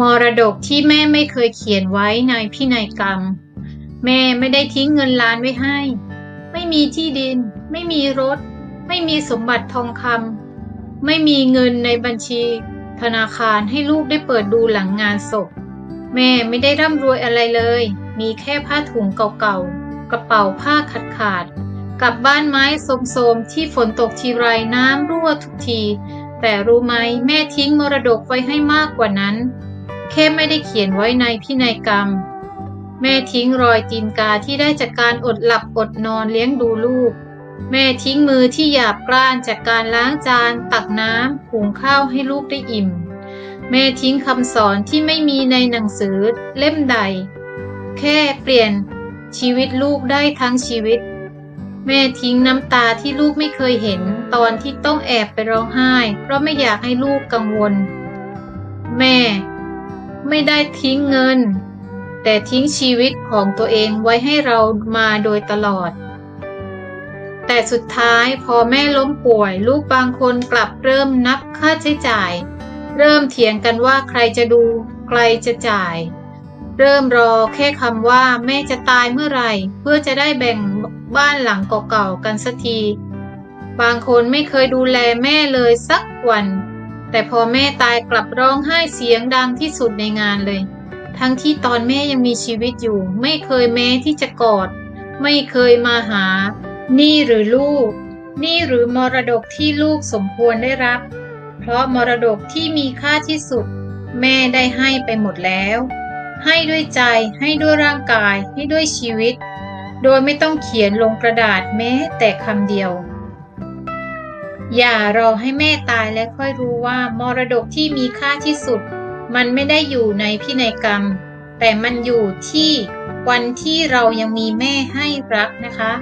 มรดกที่แม่ไม่เคยเขียนไว้ในพินัยกรรม แม่ไม่ได้ทิ้งเงินล้านไว้ให้ ไม่มีที่ดิน ไม่มีรถ ไม่มีสมบัติทองคำไม่มีเงินในบัญชี ธนาคารให้ลูกได้เปิดดูหลังงานศพ แม่ไม่ได้ร่ำรวยอะไรเลย มีแค่ผ้าถุงเก่าๆ กระเป๋าผ้าขาดขาดๆกับบ้านไม้โสมๆที่ฝนตกทีไรน้ำรั่วทุกที แต่รู้ไหมแม่ทิ้งมรดกไว้ให้มากกว่านั้น แค่ไม่ได้เขียนไว้ในพินัยกรรม แม่ทิ้งรอยตีนกาที่ได้จากการอดหลับอดนอนเลี้ยงดูลูก แม่ทิ้งมือที่หยาบกร้านจากการล้างจาน ตักน้ำหุงข้าวให้ลูกได้อิ่ม แม่ทิ้งคำสอนที่ไม่มีในหนังสือเล่มใด แค่เปลี่ยนชีวิตลูกได้ทั้งชีวิต แม่ทิ้งน้ำตาที่ลูกไม่เคยเห็น ตอนที่ต้องแอบไปร้องไห้ เพราะไม่อยากให้ลูกกังวล แม่ ไม่ได้ทิ้งเงิน แต่ทิ้งชีวิตของตัวเองไว้ให้เรามาโดยตลอด แต่สุดท้ายพอแม่ล้มป่วย ลูกบางคนกลับเริ่มนับค่าใช้จ่าย เริ่มเถียงกันว่าใครจะดู ใครจะจ่าย เริ่มรอแค่คำว่าแม่จะตายเมื่อไหร่ เพื่อจะได้แบ่งบ้านหลังเก่าๆกันสักที บางคนไม่เคยดูแลแม่เลยสักวัน แต่พอแม่ตายกลับร้องไห้เสียงดังที่สุดในงานเลย ทั้งที่ตอนแม่ยังมีชีวิตอยู่ ไม่เคยแม้ที่จะกอด ไม่เคยมาหา นี่หรือลูก นี่หรือมรดกที่ลูกสมควรได้รับ เพราะมรดกที่มีค่าที่สุด แม่ได้ให้ไปหมดแล้ว ให้ด้วยใจให้ด้วยร่างกายให้ด้วยชีวิต โดยไม่ต้องเขียนลงกระดาษแม้แต่คำเดียว อย่ารอให้แม่ตายและค่อยรู้ว่ามรดกที่มีค่าที่สุด มันไม่ได้อยู่ในพินัยกรรม แต่มันอยู่ที่วันที่เรายังมีแม่ให้รักนะคะ